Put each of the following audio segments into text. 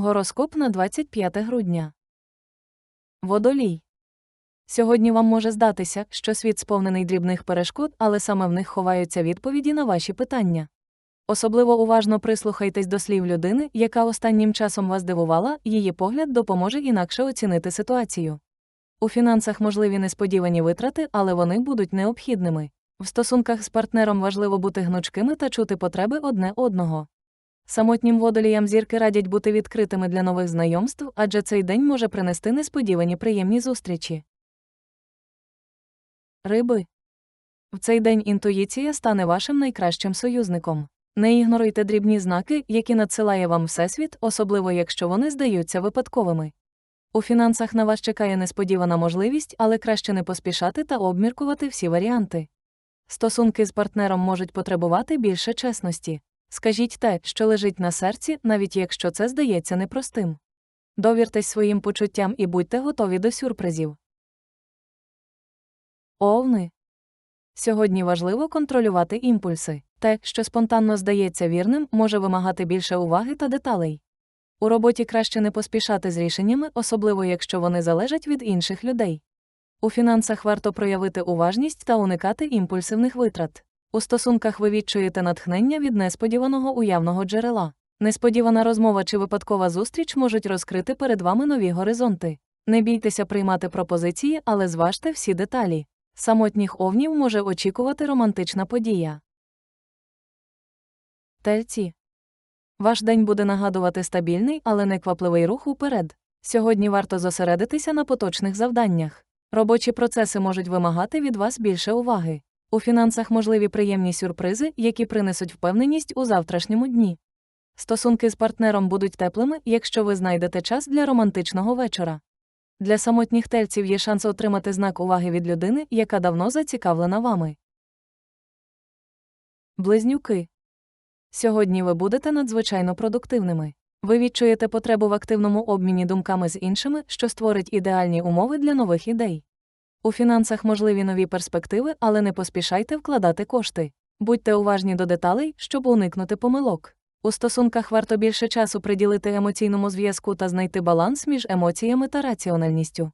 Гороскоп на 25 грудня. Водолій. Сьогодні вам може здатися, що світ сповнений дрібних перешкод, але саме в них ховаються відповіді на ваші питання. Особливо уважно прислухайтесь до слів людини, яка останнім часом вас дивувала, її погляд допоможе інакше оцінити ситуацію. У фінансах можливі несподівані витрати, але вони будуть необхідними. В стосунках з партнером важливо бути гнучкими та чути потреби одне одного. Самотнім водоліям зірки радять бути відкритими для нових знайомств, адже цей день може принести несподівані приємні зустрічі. Риби. В цей день інтуїція стане вашим найкращим союзником. Не ігноруйте дрібні знаки, які надсилає вам Всесвіт, особливо якщо вони здаються випадковими. У фінансах на вас чекає несподівана можливість, але краще не поспішати та обміркувати всі варіанти. Стосунки з партнером можуть потребувати більше чесності. Скажіть те, що лежить на серці, навіть якщо це здається непростим. Довіртесь своїм почуттям і будьте готові до сюрпризів. Овни. Сьогодні важливо контролювати імпульси. Те, що спонтанно здається вірним, може вимагати більше уваги та деталей. У роботі краще не поспішати з рішеннями, особливо якщо вони залежать від інших людей. У фінансах варто проявити уважність та уникати імпульсивних витрат. У стосунках ви відчуєте натхнення від несподіваного уявного джерела. Несподівана розмова чи випадкова зустріч можуть розкрити перед вами нові горизонти. Не бійтеся приймати пропозиції, але зважте всі деталі. Самотніх овнів може очікувати романтична подія. Тельці. Ваш день буде нагадувати стабільний, але неквапливий рух уперед. Сьогодні варто зосередитися на поточних завданнях. Робочі процеси можуть вимагати від вас більше уваги. У фінансах можливі приємні сюрпризи, які принесуть впевненість у завтрашньому дні. Стосунки з партнером будуть теплими, якщо ви знайдете час для романтичного вечора. Для самотніх тельців є шанс отримати знак уваги від людини, яка давно зацікавлена вами. Близнюки. Сьогодні ви будете надзвичайно продуктивними. Ви відчуєте потребу в активному обміні думками з іншими, що створить ідеальні умови для нових ідей. У фінансах можливі нові перспективи, але не поспішайте вкладати кошти. Будьте уважні до деталей, щоб уникнути помилок. У стосунках варто більше часу приділити емоційному зв'язку та знайти баланс між емоціями та раціональністю.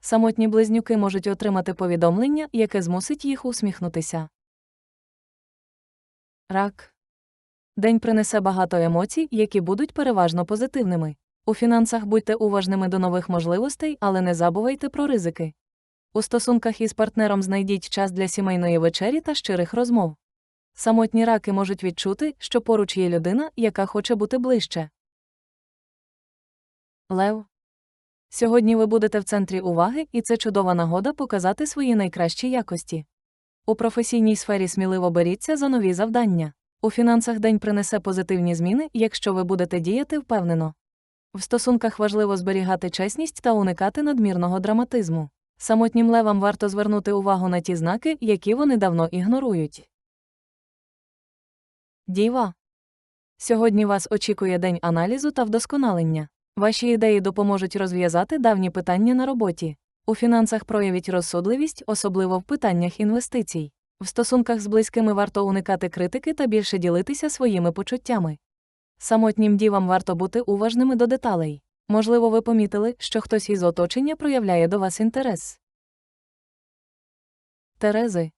Самотні близнюки можуть отримати повідомлення, яке змусить їх усміхнутися. Рак. День принесе багато емоцій, які будуть переважно позитивними. У фінансах будьте уважними до нових можливостей, але не забувайте про ризики. У стосунках із партнером знайдіть час для сімейної вечері та щирих розмов. Самотні раки можуть відчути, що поруч є людина, яка хоче бути ближче. Лев. Сьогодні ви будете в центрі уваги, і це чудова нагода показати свої найкращі якості. У професійній сфері сміливо беріться за нові завдання. У фінансах день принесе позитивні зміни, якщо ви будете діяти впевнено. В стосунках важливо зберігати чесність та уникати надмірного драматизму. Самотнім левам варто звернути увагу на ті знаки, які вони давно ігнорують. Діва. Сьогодні вас очікує день аналізу та вдосконалення. Ваші ідеї допоможуть розв'язати давні питання на роботі. У фінансах проявіть розсудливість, особливо в питаннях інвестицій. В стосунках з близькими варто уникати критики та більше ділитися своїми почуттями. Самотнім дівам варто бути уважними до деталей. Можливо, ви помітили, що хтось із оточення проявляє до вас інтерес. Терези.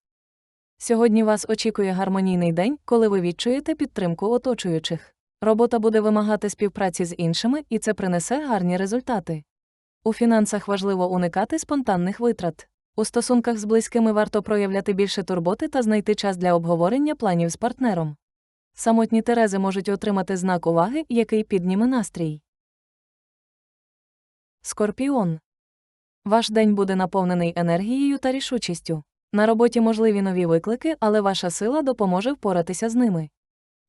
Сьогодні вас очікує гармонійний день, коли ви відчуєте підтримку оточуючих. Робота буде вимагати співпраці з іншими, і це принесе гарні результати. У фінансах важливо уникати спонтанних витрат. У стосунках з близькими варто проявляти більше турботи та знайти час для обговорення планів з партнером. Самотні терези можуть отримати знак уваги, який підніме настрій. Скорпіон. Ваш день буде наповнений енергією та рішучістю. На роботі можливі нові виклики, але ваша сила допоможе впоратися з ними.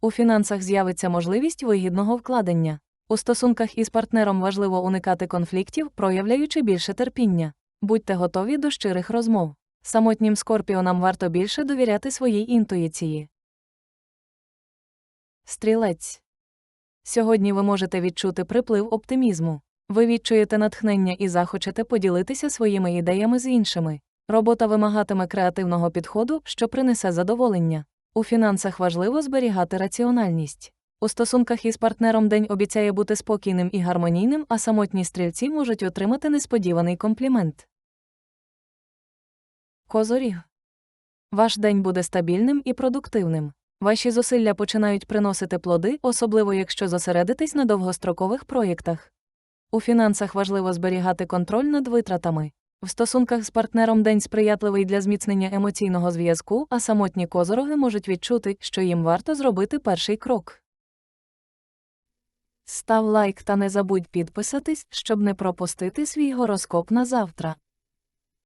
У фінансах з'явиться можливість вигідного вкладення. У стосунках із партнером важливо уникати конфліктів, проявляючи більше терпіння. Будьте готові до щирих розмов. Самотнім скорпіонам варто більше довіряти своїй інтуїції. Стрілець. Сьогодні ви можете відчути приплив оптимізму. Ви відчуєте натхнення і захочете поділитися своїми ідеями з іншими. Робота вимагатиме креативного підходу, що принесе задоволення. У фінансах важливо зберігати раціональність. У стосунках із партнером день обіцяє бути спокійним і гармонійним, а самотні стрільці можуть отримати несподіваний комплімент. Козоріг. Ваш день буде стабільним і продуктивним. Ваші зусилля починають приносити плоди, особливо якщо зосередитесь на довгострокових проєктах. У фінансах важливо зберігати контроль над витратами. В стосунках з партнером день сприятливий для зміцнення емоційного зв'язку, а самотні козороги можуть відчути, що їм варто зробити перший крок. Став лайк та не забудь підписатись, щоб не пропустити свій гороскоп на завтра.